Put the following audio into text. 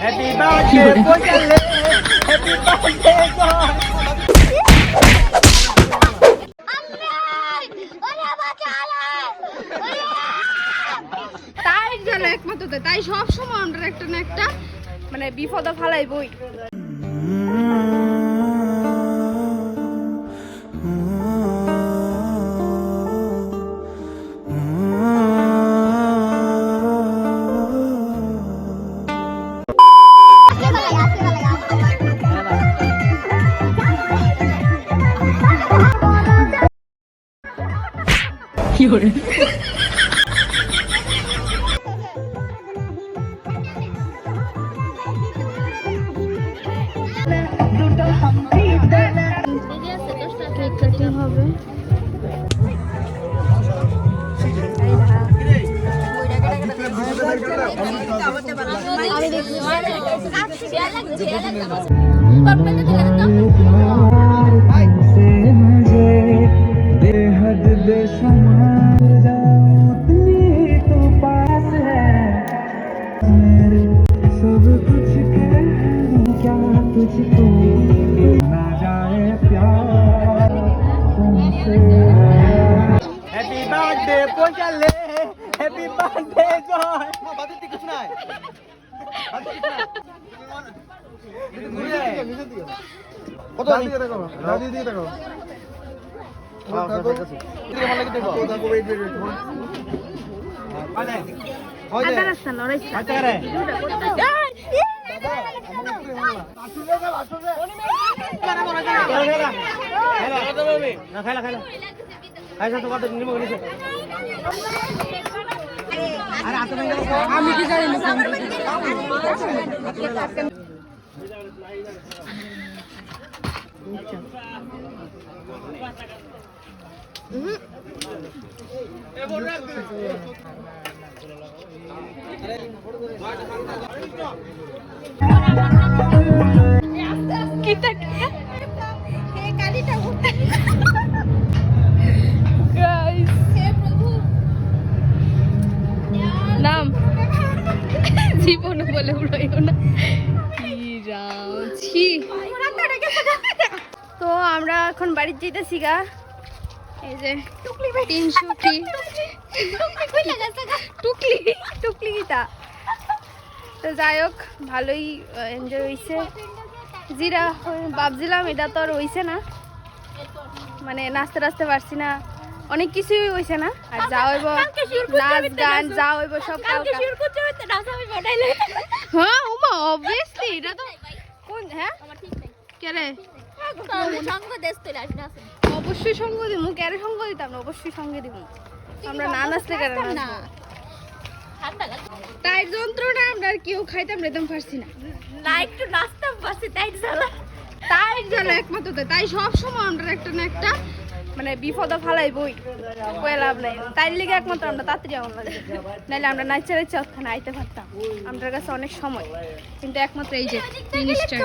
Happy birthday পোচালে happy birthday Joy তাই যেন একমাত্র তাই সব সময় আমরা একটা না একটা মানে বিপদ ফালাই কাটিং হবে আমি দেখি। হ্যাপি বার্থডে পোচালে হ্যাপি বার্থডে জয় মা বাদের কিছু নাই কত দিকে দেখো দাদি দিকে দেখো আদা রাস্তা লড়াইছে আমি কি জানি Guys. নাম জীবনে বলে উড়াইও না। তো আমরা এখন বাড়ির যেতেছি গা এই যে তিনশো গীতা তো যাই হোক ভালোই এনজয় হয়েছে জিরা ভাবছিলাম এটা তো আর হইছে না। মানে নাচতে নাচতে পারছি না। অনেক কিছুই হইছে না। আর যা হইব নাচ গান যা হইব সব হ্যাঁ উমা অবভিয়াসলি এটা তো কোন হ্যাঁ? কে রে? অবশ্যই সঙ্গ দিব কেন সঙ্গ দিতাম? না অবশ্যই সঙ্গে দিব আমরা না নাচলে কেন না। তাই যন্ত্রণা আমরা আর কেউ খাইতাম রেতাম পারছি না। তাই জন্য একমাত্র তো। তাই সব সময় আমরা একটা না একটা মানে বিপদ ফালাই বই কয়ে লাভ নাই। তাই লিগে একমাত্র আমরা তাড়াতাড়ি আমার লাগে নাহলে আমরা নাচা নাচা ওখানে আইতে পারতাম। আমাদের কাছে অনেক সময়। কিন্তু একমাত্র এই যে জিনিসটা